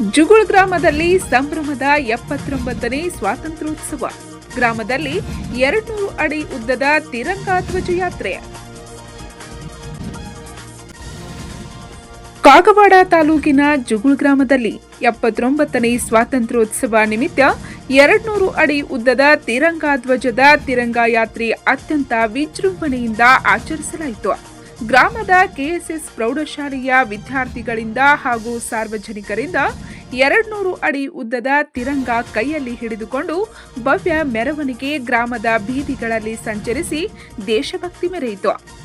ಜುಗುಳ್ ಗ್ರಾಮದಲ್ಲಿ ಸಂಭ್ರಮದ ಎಪ್ಪತ್ತೊಂಬತ್ತನೇ ಸ್ವಾತಂತ್ರ್ಯೋತ್ಸವ. ಗ್ರಾಮದಲ್ಲಿ ಎರಡ್ನೂರು ಅಡಿ ಉದ್ದದ ತಿರಂಗಾ ಧ್ವಜ ಯಾತ್ರೆ ಕಾಗವಾಡ ತಾಲೂಕಿನ ಜುಗುಳ್ ಗ್ರಾಮದಲ್ಲಿ ಎಪ್ಪತ್ತೊಂಬತ್ತನೇ ಸ್ವಾತಂತ್ರ್ಯೋತ್ಸವ ನಿಮಿತ್ತ ಎರಡ್ನೂರು ಅಡಿ ಉದ್ದದ ತಿರಂಗಾ ಧ್ವಜದ ತಿರಂಗ ಯಾತ್ರೆ ಅತ್ಯಂತ ವಿಜೃಂಭಣೆಯಿಂದ ಆಚರಿಸಲಾಯಿತು. ಗ್ರಾಮದ ಕೆಎಸ್ಎಸ್ ಪ್ರೌಢಶಾಲೆಯ ವಿದ್ಯಾರ್ಥಿಗಳಿಂದ ಹಾಗೂ ಸಾರ್ವಜನಿಕರಿಂದ ಎರಡ್ನೂರು ಅಡಿ ಉದ್ದದ ತಿರಂಗ ಕೈಯಲ್ಲಿ ಹಿಡಿದುಕೊಂಡು ಭವ್ಯ ಮೆರವಣಿಗೆ ಗ್ರಾಮದ ಬೀದಿಗಳಲ್ಲಿ ಸಂಚರಿಸಿ ದೇಶಭಕ್ತಿ ಮೆರೆಯಿತು.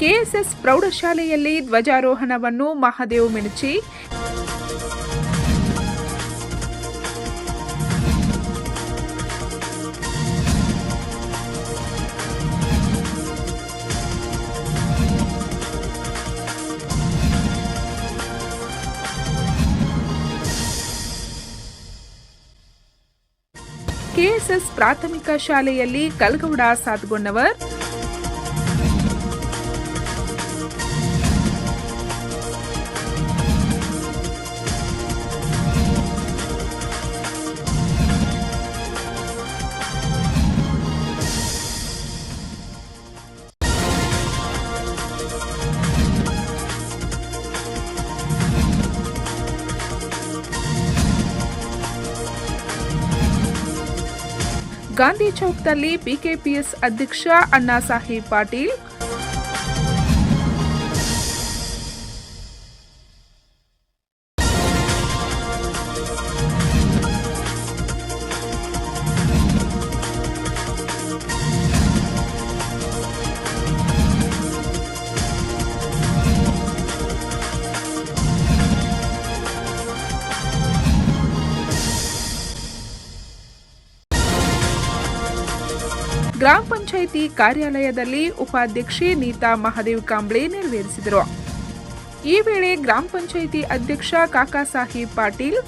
ಕೆಎಸ್ಎಸ್ ಪ್ರೌಢಶಾಲೆಯಲ್ಲಿ ಧ್ವಜಾರೋಹಣವನ್ನು ಮಹಾದೇವ್ ಮಿಣಚಿ ಕೆಎಸ್ಎಸ್ ಪ್ರಾಥಮಿಕ ಶಾಲೆಯಲ್ಲಿ ಕಲ್ಗೌಡ ಸಾತ್ಗೊಂಡವರ್ ಗಾಂಧಿ ಚೌಕ್ದಲ್ಲಿ ಬಿಕೆಪಿಎಸ್ ಅಧ್ಯಕ್ಷ ಅಣ್ಣಾ ಸಾಹೇಬ್ ಪಾಟೀಲ್ ಗ್ರಾಮ ಪಂಚಾಯಿತಿ ಕಾರ್ಯಾಲಯದಲ್ಲಿ ಉಪಾಧ್ಯಕ್ಷೆ ನೀತಾ ಮಹಾದೇವ್ ಕಾಂಬ್ಳೆ ನೆರವೇರಿಸಿದರು. ಈ ವೇಳೆ ಗ್ರಾಮ ಪಂಚಾಯಿತಿ ಅಧ್ಯಕ್ಷ ಕಾಕಾ ಸಾಹೇಬ್ ಪಾಟೀಲ್,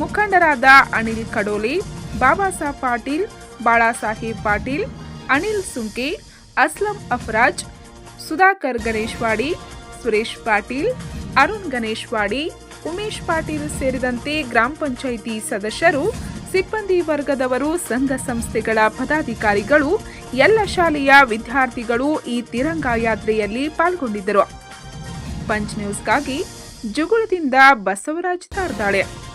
ಮುಖಂಡರಾದ ಅನಿಲ್ ಕಡೋಲಿ, ಬಾಬಾ ಸಾಹೇಬ್ ಪಾಟೀಲ್ ಬಾಳಾಸಾಹೇಬ್ ಪಾಟೀಲ್, ಅನಿಲ್ ಸುಂಕೆ, ಅಸ್ಲಂ ಅಫರಾಜ್, ಸುಧಾಕರ್ ಗಣೇಶ್ವಾಡಿ, ಸುರೇಶ್ ಪಾಟೀಲ್, ಅರುಣ್ ಗಣೇಶ್ವಾಡಿ, ಉಮೇಶ್ ಪಾಟೀಲ್ ಸೇರಿದಂತೆ ಗ್ರಾಮ ಪಂಚಾಯಿತಿ ಸದಸ್ಯರು, ಸಿಬ್ಬಂದಿ ವರ್ಗದವರು, ಸಂಘ ಸಂಸ್ಥೆಗಳ ಪದಾಧಿಕಾರಿಗಳು ಎಲ್ಲ ಶಾಲೆಯ ವಿದ್ಯಾರ್ಥಿಗಳು ಈ ತಿರಂಗ ಯಾತ್ರೆಯಲ್ಲಿ ಪಾಲ್ಗೊಂಡಿದ್ದರು. ಪಂಚ್ ನ್ಯೂಸ್ಗಾಗಿ ಜುಗುಳದಿಂದ ಬಸವರಾಜ್ ತಾರ್ದಾಳೆ.